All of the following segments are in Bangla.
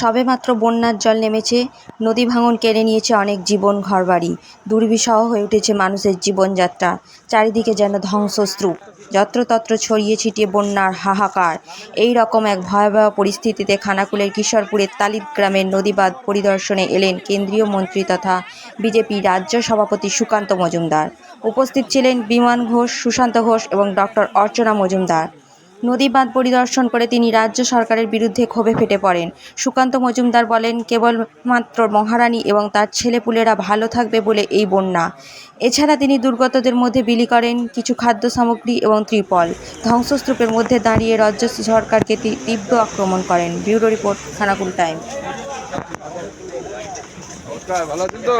সবেমাত্র বন্যার জল নেমেছে, নদী ভাঙন কেড়ে নিয়েছে অনেক জীবন ঘরবাড়ি। দুর্বিষহ হয়ে উঠেছে মানুষের জীবনযাত্রা, চারিদিকে যেন ধ্বংসস্তূপ। যত্রতত্র ছড়িয়ে ছিটিয়ে বন্যার হাহাকার। এই রকম এক ভয়াবহ পরিস্থিতিতে খানাকুলের কিশোরপুরের তালিত গ্রামের নদীবাঁধ পরিদর্শনে এলেন কেন্দ্রীয় মন্ত্রী তথা বিজেপি রাজ্য সভাপতি সুকান্ত মজুমদার। উপস্থিত ছিলেন বিমান ঘোষ, সুশান্ত ঘোষ এবং ডক্টর অর্চনা মজুমদার। নদী বাঁধ পরিদর্শন করে তিনি রাজ্য সরকারের বিরুদ্ধে ক্ষোভে ফেটে পড়েন। সুকান্ত মজুমদার বলেন, কেবলমাত্র মহারানী এবং তার ছেলেপুলেরা ভালো থাকবে বলে এই বন্যা। এছাড়া তিনি দুর্গতদের মধ্যে বিলি করেন কিছু খাদ্য সামগ্রী এবং ত্রিপল। ধ্বংসস্তূপের মধ্যে দাঁড়িয়ে রাজ্য সরকারকে তীব্র আক্রমণ করেন। ব্যুরো রিপোর্ট, খানাকুল টাইম নমস্কার ভালো আছেন তো?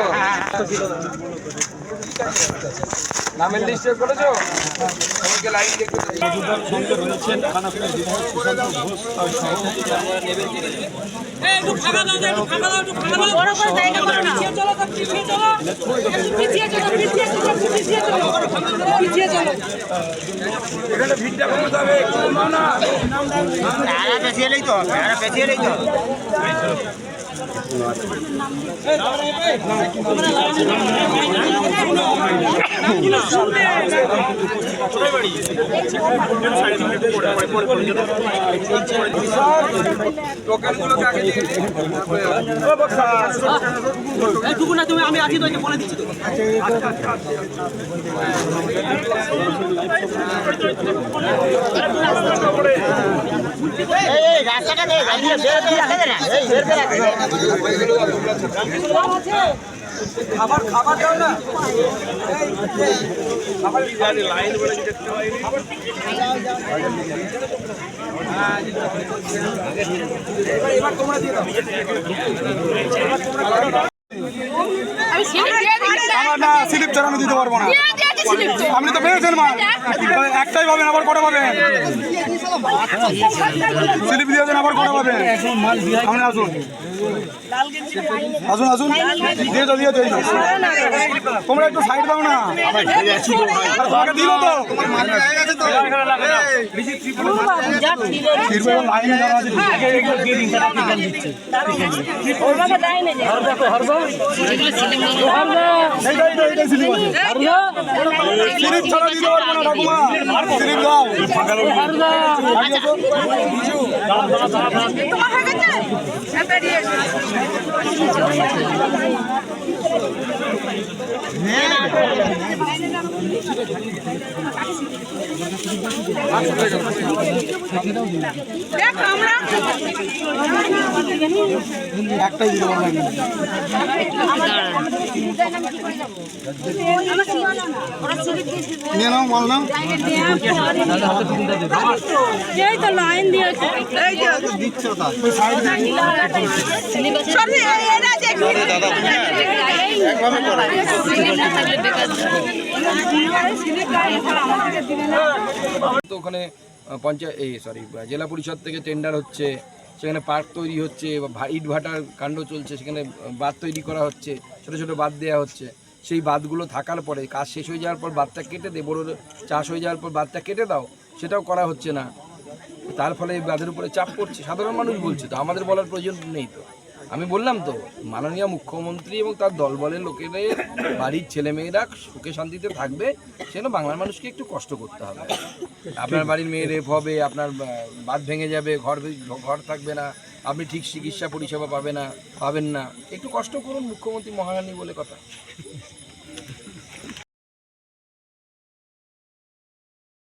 নামের লিস্টে করেছ? সবাইকে লাইন দিয়ে করে দিন। একটু ফাঁকা দাও একটু ফাঁকা দাও একটু ফাঁকা দাও। বড় করে জায়গা করো না। পিছিয়ে চলো তো পিছিয়ে চলো। একটু পিছিয়ে চলো পিছিয়ে চলো একটু পিছিয়ে চলো। পিছিয়ে চলো। এখানে ভিড়টা কমাতে হবে কমাও না। পেঁচিয়ে তো পেঁচিয়ে তো। না তুমি আমি আছি তো বলে দিচ্ছি এই রাস্তাটা দে গাড়িটা বের করে রাখা দে না এই বের করে রাখা দে আমার না স্লিপ ছাড়া আমি দিতে পারব না আপনি তো পেয়েছেন মা একটাই পাবেন আবার কটা পাবেন স্লিপ দিয়েছেন আবার কটা পাবেন আপনি আসুন আসুন আসুন দিয়ে দিয়ে। তোমরা একটু সাইড দাও না। তোমাকে আগে আসো। ওখানে পঞ্চায়েত এই সরি জেলা পরিষদ থেকে টেন্ডার হচ্ছে সেখানে পার্ক তৈরি হচ্ছে ইট ভাটার কাণ্ড চলছে, সেখানে বাঁধ তৈরি করা হচ্ছে, ছোট ছোট বাঁধ দেওয়া হচ্ছে। সেই বাঁধগুলো থাকার পরে, কাজ শেষ হয়ে যাওয়ার পর বাঁধটা কেটে দে, বড় চাষ হয়ে যাওয়ার পর বাঁধটা কেটে দাও, সেটাও করা হচ্ছে না। তার ফলে এই বাঁধের উপরে চাপ পড়ছে। সাধারণ মানুষ বলছে তো, আমাদের বলার প্রয়োজন নেই তো। আমি বললাম তো, মাননীয় মুখ্যমন্ত্রী এবং তার দলবলের লোকেদের, বাড়ির ছেলেমেয়েরা সুখে শান্তিতে থাকবে, সেজন্য বাংলার মানুষকে একটু কষ্ট করতে হবে। আপনার বাড়ির মেয়ে রেপ হবে, আপনার বাদ ভেঙে যাবে, ঘর ঘর থাকবে না, আপনি ঠিক চিকিৎসা পরিষেবা পাবে না, পাবেন না। একটু কষ্ট করুন মুখ্যমন্ত্রী মহারানী বলে কথা।